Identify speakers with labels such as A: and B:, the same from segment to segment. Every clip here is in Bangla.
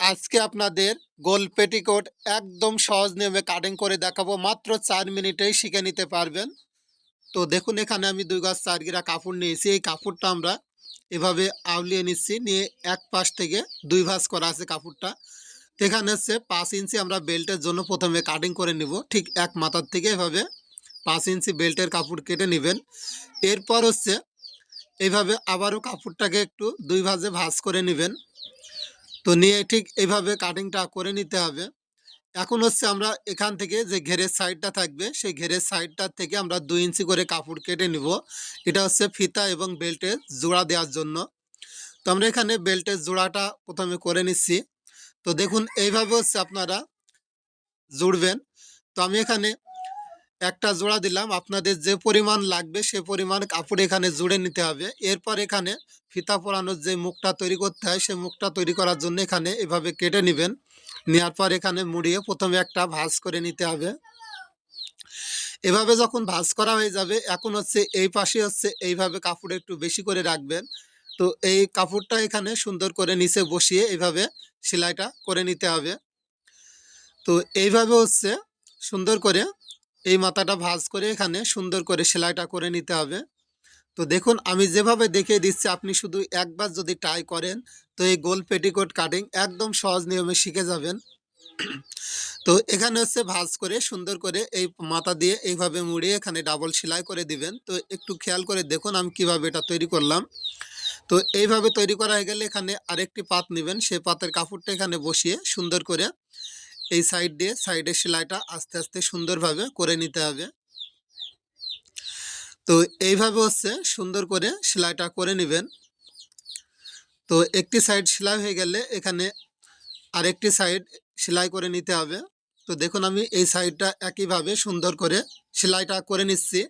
A: আজকে আপনাদের গোল পেটিকোট একদম সহজ নিয়মে কাটিং করে দেখাবো। মাত্র চার মিনিটেই শিখে নিতে পারবেন। তো দেখুন, এখানে আমি দুই গাছ চার গিরা কাপড় নিয়েছি। এই কাপড়টা আমরা এভাবে আউলিয়ে নিচ্ছি। নিয়ে এক পাশ থেকে দুই ভাঁজ করা আছে কাপড়টা। এখানে হচ্ছে পাঁচ ইঞ্চি আমরা বেল্টের জন্য প্রথমে কাটিং করে নিব। ঠিক এক মাথার থেকে এভাবে পাঁচ ইঞ্চি বেল্টের কাপড় কেটে নেবেন। এরপর হচ্ছে এইভাবে আবারও কাপড়টাকে একটু দুই ভাঁজে ভাঁজ করে নেবেন। তো নিয়ে ঠিক এইভাবে কাটিংটা করে নিতে হবে। এখন হচ্ছে আমরা এখান থেকে যে ঘেরের সাইডটা থাকবে, সেই ঘেরের সাইডটার থেকে আমরা দুই ইঞ্চি করে কাপড় কেটে নিব। এটা হচ্ছে ফিতা এবং বেল্টের জোড়া দেওয়ার জন্য। তো আমরা এখানে বেল্টের জোড়াটা প্রথমে করে নিচ্ছি। তো দেখুন, এইভাবে হচ্ছে আপনারা জুড়বেন। তো আমি এখানে একটা জোড়া দিলাম। আপনাদের যে পরিমাণ লাগবে সে পরিমাণ কাপড় এখানে জুড়ে নিতে হবে। এরপর এখানে ফিতা পরানোর যে মুখটা তৈরি করতে হয় সেই মুখটা তৈরি করার জন্য এখানে এভাবে কেটে নেবেন। নেওয়ার পর এখানে মুড়িয়ে প্রথমে একটা ভাঁজ করে নিতে হবে। এভাবে যখন ভাঁজ করা হয়ে যাবে, এখন হচ্ছে এই পাশে হচ্ছে এইভাবে কাপড় একটু বেশি করে রাখবেন। তো এই কাপড়টা এখানে সুন্দর করে নিচে বসিয়ে এইভাবে সেলাইটা করে নিতে হবে। তো এইভাবে হচ্ছে সুন্দর করে এই মাথাটা ভাজ করে এখানে সুন্দর করে সেলাইটা করে নিতে হবে। তো দেখুন, আমি যেভাবে দেখিয়ে দিচ্ছি, আপনি শুধু একবার যদি ট্রাই করেন, তো এই গোল পেটিকোট কাটিং একদম সহজ নিয়মে শিখে যাবেন। তো এখানে হচ্ছে ভাজ করে সুন্দর করে এই মাথা দিয়ে এইভাবে মুড়িয়ে এখানে ডাবল সেলাই করে দিবেন। তো একটু খেয়াল করে দেখুন আমি কীভাবে এটা তৈরি করলাম। তো এইভাবে তৈরি করা হয়ে গেলে এখানে আরেকটি পাত নেবেন, সেই পাতের কাপড়টা এখানে বসিয়ে সুন্দর করে এই সাইড দিয়ে সাইডের সেলাইটা আস্তে আস্তে সুন্দরভাবে করে নিতে হবে। তো এইভাবে হচ্ছে সুন্দর করে সেলাইটা করে নেবেন। তো একটি সাইড সেলাই হয়ে গেলে এখানে আরেকটি সাইড সেলাই করে নিতে হবে। তো দেখুন আমি এই সাইডটা একইভাবে সুন্দর করে সেলাইটা করে নিচ্ছি।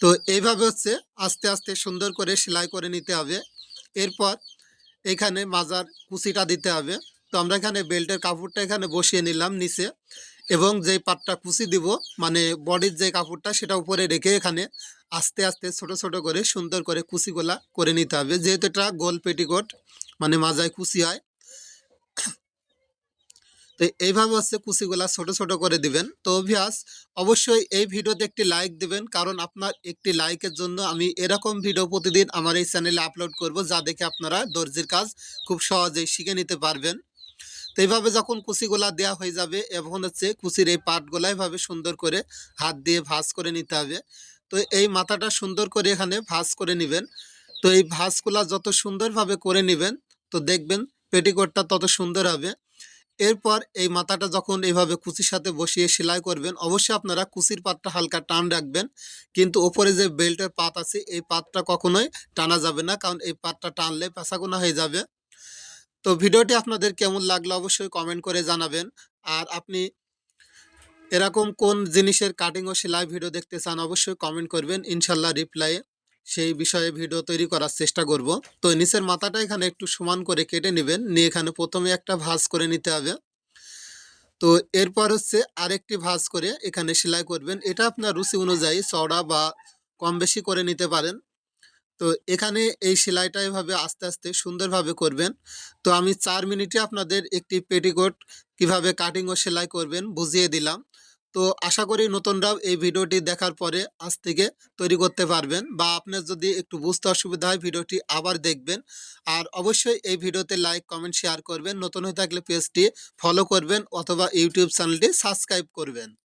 A: তো এইভাবে হচ্ছে আস্তে আস্তে সুন্দর করে সেলাই করে নিতে হবে। এরপর এখানে মাজার কুচিটা দিতে হবে। তো আমরা এখানে বেল্টের কাপড়টা এখানে বসিয়ে নিলাম নিচে এবং যেই পাটটা কুচি দিব মানে বডির যে কাপড়টা সেটা উপরে রেখে এখানে আস্তে আস্তে ছোট ছোট করে সুন্দর করে কুচিগুলা করে নিতে হবে। যেহেতু এটা গোল পেটিকোট মানে মাজায় কুচি হয়। তো এইভাবে হচ্ছে কুচিগুলা ছোট ছোট করে দিবেন। তো অভিয়াস, অবশ্যই এই ভিডিওতে একটি লাইক দিবেন, কারণ আপনার একটি লাইকের জন্য আমি এরকম ভিডিও প্রতিদিন আমার এই চ্যানেলে আপলোড করব, যা দেখে আপনারা দর্জির কাজ খুব সহজেই শিখে নিতে পারবেন। তো এইভাবে যখন কুচিগুলা দেওয়া হয়ে যাবে এখন হচ্ছে কুচির এই পাটগুলা এভাবে সুন্দর করে হাত দিয়ে ভাঁজ করে নিতে হবে। তো এই মাথাটা সুন্দর করে এখানে ভাঁজ করে নেবেন। তো এই ভাঁজগুলা যত সুন্দরভাবে করে নেবেন, তো দেখবেন পেটিকোটটা তত সুন্দর হবে। এরপর এই মাথাটা যখন এইভাবে কুচির সাথে বসিয়ে সেলাই করবেন, অবশ্যই আপনারা কুচির পাতটা হালকা টান রাখবেন। কিন্তু ওপরে যে বেল্টের পাত আছে, এই পাতটা কখনোই টানা যাবে না, কারণ এই পাতটা টানলে পেঁচাগোনা হয়ে যাবে। তো ভিডিওটি আপনাদের কেমন লাগল অবশ্যই কমেন্ট করে জানাবেন। আর আপনি এরকম কোন জিনিসের কাটিং ও সেলাই ভিডিও দেখতে চান অবশ্যই কমেন্ট করবেন। ইনশাল্লাহ রিপ্লাইয়ে সেই বিষয়ে ভিডিও তৈরি করার চেষ্টা করব। তো নিচের মাথাটা এখানে একটু সমান করে কেটে নেবেন। নিয়ে এখানে প্রথমে একটা ভাঁজ করে নিতে হবে। তো এরপর হচ্ছে আরেকটি ভাঁজ করে এখানে সেলাই করবেন। এটা আপনার রুচি অনুযায়ী চড়া বা কম বেশি করে নিতে পারেন। তো এখানে এই সেলাইটা এভাবে আস্তে আস্তে সুন্দরভাবে করবেন। তো আমি চার মিনিটে আপনাদের একটি পেটিকোট কীভাবে কাটিং ও সেলাই করবেন বুঝিয়ে দিলাম। তো আশা করি নতুনরাও এই ভিডিওটি দেখার পরে আজ থেকে তৈরি করতে পারবেন বা আপনার যদি একটু বুঝতে অসুবিধা হয় ভিডিওটি আবার দেখবেন। আর অবশ্যই এই ভিডিওতে লাইক, কমেন্ট, শেয়ার করবেন। নতুন হয়ে থাকলে পেজটি ফলো করবেন অথবা ইউটিউব চ্যানেলটি সাবস্ক্রাইব করবেন।